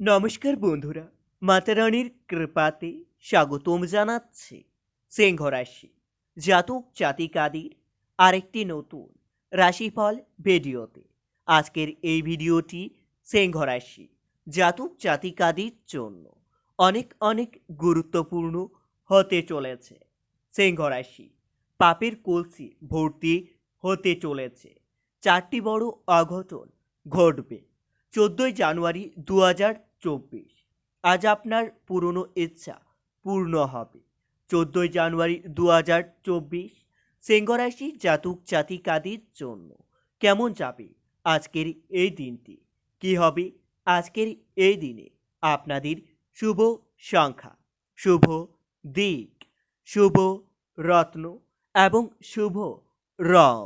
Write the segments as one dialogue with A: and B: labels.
A: নমস্কার বন্ধুরা, মাতারানির কৃপাতে স্বাগতম জানাচ্ছে সিংহ রাশি জাতক জাতিকাদের আরেকটি নতুন রাশিফল ভিডিওতে। আজকের এই ভিডিওটি সিংহ রাশি জাতক জাতিকাদের জন্য অনেক অনেক গুরুত্বপূর্ণ হতে চলেছে। সিংহ রাশি পাপের কলসি ভর্তি হতে চলেছে। চারটি বড় অঘটন ঘটবে। চোদ্দোই জানুয়ারি দু হাজার চব্বিশ। আজ আপনার পুরনো ইচ্ছা পূর্ণ হবে। চোদ্দোই জানুয়ারি দু হাজার চব্বিশ সিংহরাশি জাতক জাতিকাদের জন্য। কেমন যাবে আজকের এই দিনটি? কি হবে আজকের এই দিনে? আপনাদের শুভ সংখ্যা, শুভ দিক, শুভ রত্ন এবং শুভ রং।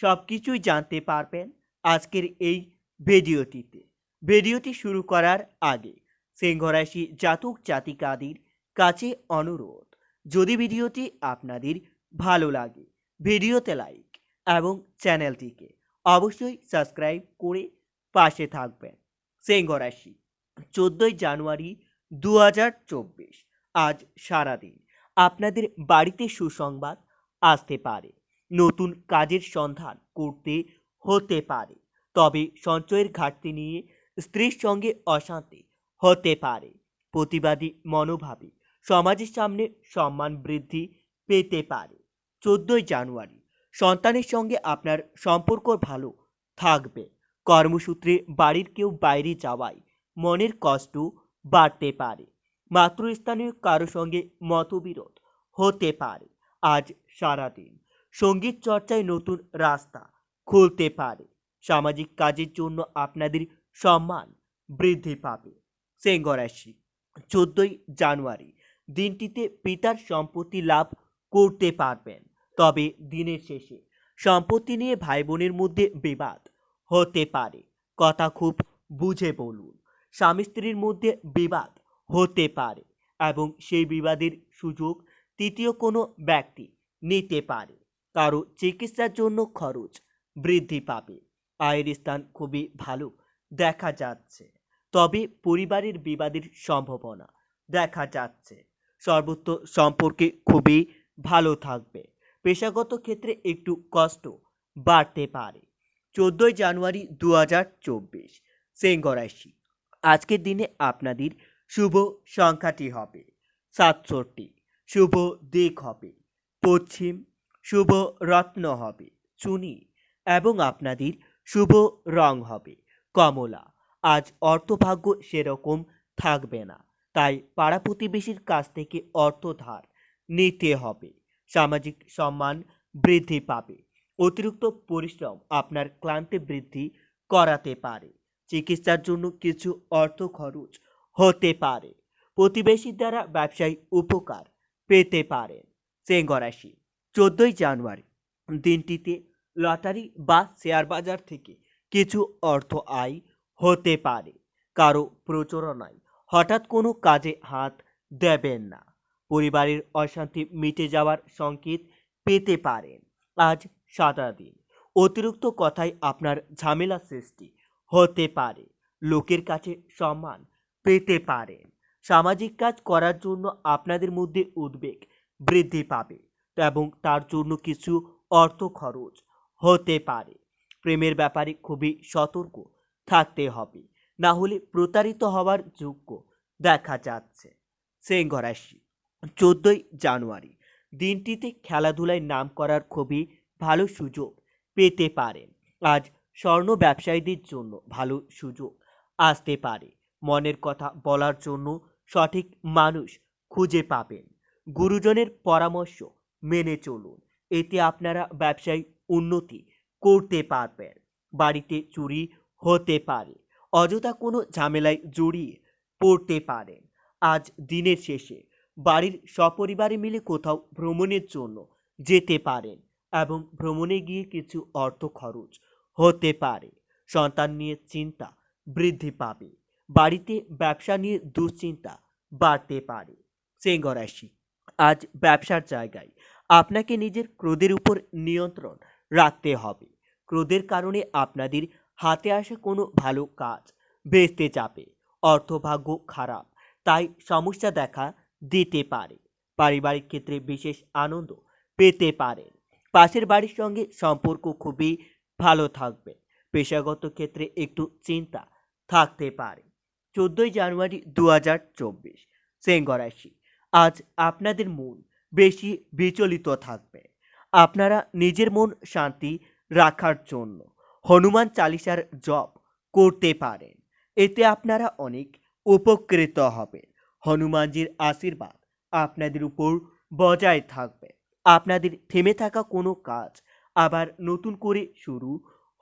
A: সব কিছুই জানতে পারবেন আজকের এই ভিডিওটিতে। ভিডিওটি শুরু করার আগে সিংহরাশি জাতক জাতিকাদের কাছে অনুরোধ, যদি ভিডিওটি আপনাদের ভালো লাগে, ভিডিওতে লাইক এবং চ্যানেলটিকে অবশ্যই সাবস্ক্রাইব করে পাশে থাকবেন। সিংহরাশি, চোদ্দোই জানুয়ারি দু হাজার চব্বিশ, আজ সারাদিন আপনাদের বাড়িতে সুসংবাদ আসতে পারে, নতুন কাজের সন্ধান করতে হতে পারে। তবে সঞ্চয়ের ঘাটতি নিয়ে স্ত্রীর সঙ্গে অশান্তি হতে পারে, প্রতিবাদী মনোভাবে সমাজের সামনে সম্মান বৃদ্ধি পেতে পারে। চোদ্দোই জানুয়ারি, সন্তানের সঙ্গে আপনার সম্পর্ক ভালো থাকবে। কর্মসূত্রে বাড়ির কেউ বাইরে যাওয়ায় মনের কষ্ট বাড়তে পারে। মাতৃস্থানীয় কারও সঙ্গে মতবিরোধ হতে পারে। আজ সারাদিন সংগীত চর্চায় নতুন রাস্তা খুলতে পারে। সামাজিক কাজের জন্য আপনাদের সম্মান বৃদ্ধি পাবে। সিংহরাশি চোদ্দই জানুয়ারি, দিনটিতে পিতার সম্পত্তি লাভ করতে পারবেন। তবে দিনের শেষে সম্পত্তি নিয়ে ভাই বোনের মধ্যে বিবাদ হতে পারে। কথা খুব বুঝে বলুন, স্বামী স্ত্রীর মধ্যে বিবাদ হতে পারে এবং সেই বিবাদের সুযোগ তৃতীয় কোনো ব্যক্তি নিতে পারে। কারও চিকিৎসার জন্য খরচ বৃদ্ধি পাবে। আয়ের স্থান খুবই ভালো দেখা যাচ্ছে। তবে পরিবারের বিবাদের সম্ভাবনা দেখা যাচ্ছে। সর্বত্র সম্পর্কে খুবই ভালো থাকবে। পেশাগত ক্ষেত্রে একটু কষ্ট বাড়তে পারে। চোদ্দোই জানুয়ারি দু হাজার চব্বিশ সিংহরাশি আজকের দিনে আপনাদের শুভ সংখ্যাটি হবে সাতষট্টি, শুভ দিক হবে পশ্চিম, শুভ রত্ন হবে চুনি এবং আপনাদের শুভ রং হবে কমলা। আজ অর্থভাগ্য সেরকম থাকবে না। তাই পাড়া প্রতিবেশীর কাছ থেকে অর্থ ধার নিতে হবে। সামাজিক সম্মান বৃদ্ধি পাবে। অতিরিক্ত পরিশ্রম আপনার ক্লান্তি বৃদ্ধি করাতে পারে। চিকিৎসার জন্য কিছু অর্থ খরচ হতে পারে। প্রতিবেশীর দ্বারা ব্যবসায়ী উপকার পেতে পারেন। সিংহরাশি চোদ্দোই জানুয়ারি। দিনটিতে লটারি বা শেয়ার বাজার থেকে কিছু অর্থ আয় হতে পারে, কারও প্রচোরণায় হঠাৎ কোনো কাজে হাত দেবেন না। পরিবারের অশান্তি মিটে যাওয়ার সংকেত পেতে পারেন। আজ সাদা দিন। অতিরিক্ত কথায় আপনার ঝামেলা সৃষ্টি হতে পারে। লোকের কাছে সম্মান পেতে পারেন। সামাজিক কাজ করার জন্য আপনাদের মধ্যে উদ্বেগ বৃদ্ধি পাবে এবং তার জন্য কিছু অর্থ খরচ হতে পারে। প্রেমের ব্যাপারে খুবই সতর্ক থাকতে হবে। না হলে প্রতারিত হওয়ার যোগ্য দেখা যাচ্ছে। সিংহ রাশি চোদ্দোই জানুয়ারি। দিনটিতে খেলাধুলায় নাম করার খুবই ভালো সুযোগ পেতে পারেন আজ স্বর্ণ ব্যবসায়ীদের জন্য ভালো সুযোগ আসতে পারে। মনের কথা বলার জন্য সঠিক মানুষ খুঁজে পাবেন। গুরুজনের পরামর্শ মেনে চলুন। এতে আপনারা ব্যবসায় উন্নতি করতে পারবেন বাড়িতে চুরি হতে পারে। অযথা কোনো ঝামেলায় জড়িয়ে পড়তে পারেন আজ দিনের শেষে বাড়ির সপরিবারে মিলে কোথাও ভ্রমণের জন্য যেতে পারেন এবং ভ্রমণে গিয়ে কিছু অর্থ খরচ হতে পারে। সন্তান নিয়ে চিন্তা বৃদ্ধি পাবে। বাড়িতে ব্যবসা নিয়ে দুশ্চিন্তা বাড়তে পারে। সিংহরাশি আজ ব্যবসার জায়গায়। আপনাকে নিজের ক্রোধের উপর নিয়ন্ত্রণ রাখতে হবে। ক্রোধের কারণে আপনাদের হাতে আসা কোনো ভালো কাজ, বেচতে যাবে অর্থভাগ্য খারাপ, তাই সমস্যা দেখা দিতে পারে। পারিবারিক ক্ষেত্রে বিশেষ আনন্দ পেতে পারেন। পাশের বাড়ির সঙ্গে সম্পর্ক খুবই ভালো থাকবে। পেশাগত ক্ষেত্রে একটু চিন্তা থাকতে পারে। চোদ্দোই জানুয়ারি দু হাজার চব্বিশ সিংহ রাশি আজ আপনাদের মন বেশি বিচলিত থাকবে। আপনারা নিজের মন শান্তি রাখার জন্য হনুমান চালিসার জপ করতে পারেন। এতে আপনারা অনেক উপকৃত হবেন। হনুমানজির আশীর্বাদ আপনাদের উপর বজায় থাকবে। আপনাদের থেমে থাকা কোনো কাজ আবার নতুন করে শুরু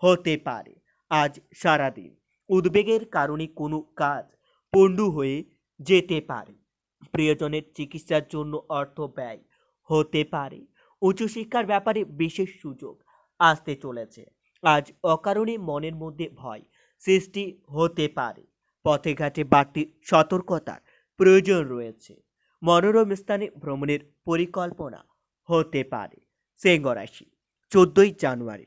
A: হতে পারে। আজ সারাদিন উদ্বেগের কারণে কোনো কাজ পণ্ডু হয়ে যেতে পারে। প্রিয়জনের চিকিৎসার জন্য অর্থ ব্যয় হতে পারে। উচ্চশিক্ষার ব্যাপারে বিশেষ সুযোগ আসতে চলেছে। আজ অকারণে মনের মধ্যে ভয় সৃষ্টি হতে পারে। পথে ঘাটে বাড়তি সতর্কতার প্রয়োজন রয়েছে। মনোরম স্থানে ভ্রমণের পরিকল্পনা হতে পারে। সিংহ রাশি, চোদ্দই জানুয়ারি।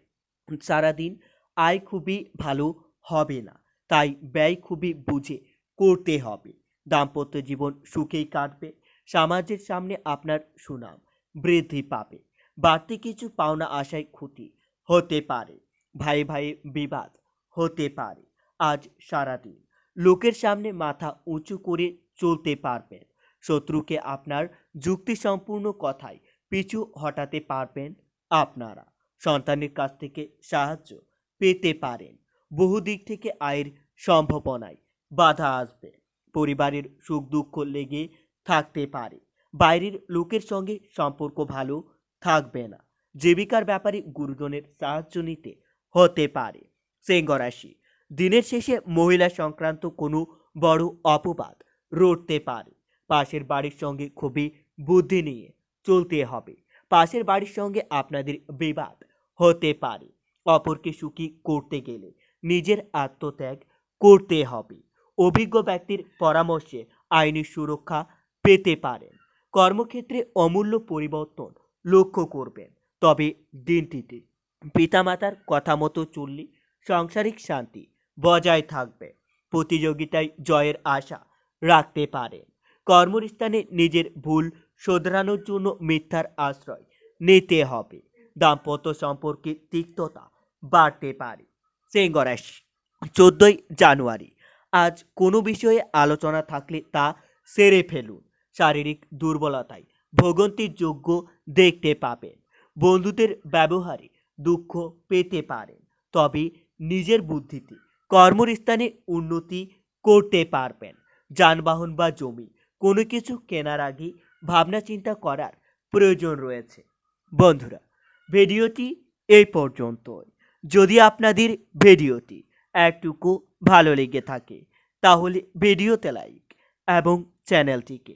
A: সারাদিন আয় খুবই ভালো হবে না, তাই ব্যয় খুবই বুঝে করতে হবে। দাম্পত্য জীবন সুখেই কাটবে, সমাজের সামনে আপনার সুনাম বৃদ্ধি পাবে। বাড়তি কিছু পাওনা আশায় ক্ষতি হতে পারে। ভাই ভাই, বিবাদ হতে পারে। আজ সারাদিন লোকের সামনে মাথা উঁচু করে চলতে পারবেন। শত্রুকে আপনার যুক্তিসম্পূর্ণ কথায় পিছু হটাতে পারবেন আপনারা। সন্তানের কাছ থেকে সাহায্য পেতে পারেন। বহু দিক থেকে আয়ের সম্ভাবনায় বাধা আসবে। পরিবারের সুখ দুঃখ লেগে থাকতে পারে। বাইরের লোকের সঙ্গে সম্পর্ক ভালো থাকবে না। জীবিকার ব্যাপারে গুরুজনের সাহায্য নিতে হতে পারে। সিংহ রাশি, দিনের শেষে মহিলা সংক্রান্ত কোনো বড় অপবাদ রটতে পারে। পাশের বাড়ির সঙ্গে খুবই বুদ্ধি নিয়ে চলতে হবে। পাশের বাড়ির সঙ্গে আপনাদের বিবাদ হতে পারে। অপরকে সুখী করতে গেলে নিজের আত্মত্যাগ করতে হবে। অভিজ্ঞ ব্যক্তির পরামর্শে আইনি সুরক্ষা পেতে পারেন। কর্মক্ষেত্রে অমূল্য পরিবর্তন লক্ষ্য করবেন। তবে দিনটিতে পিতামাতার কথা মতো চললে সাংসারিক শান্তি বজায় থাকবে। প্রতিযোগিতায় জয়ের আশা রাখতে পারেন। কর্মস্থানে নিজের ভুল শোধরানোর জন্য মিথ্যার আশ্রয় নিতে হবে। দাম্পত্য সম্পর্কে তিক্ততা বাড়তে পারে। সিংহ রাশি চোদ্দই জানুয়ারি। আজ কোনো বিষয়ে আলোচনা থাকলে তা সেরে ফেলুন। শারীরিক দুর্বলতায় ভোগন্তির যোগ্য দেখতে পাবেন। বন্ধুদের ব্যবহারে দুঃখ পেতে পারেন, তবে নিজের বুদ্ধিতে কর্মস্থানে উন্নতি করতে পারবেন। যানবাহন বা জমি, কোনো কিছু কেনার আগে ভাবনা চিন্তা করার প্রয়োজন রয়েছে। বন্ধুরা, ভিডিওটি এই পর্যন্তই। যদি আপনাদের ভিডিওটি একটুকু ভালো লেগে থাকে, তাহলে ভিডিওতে লাইক এবং চ্যানেলটিকে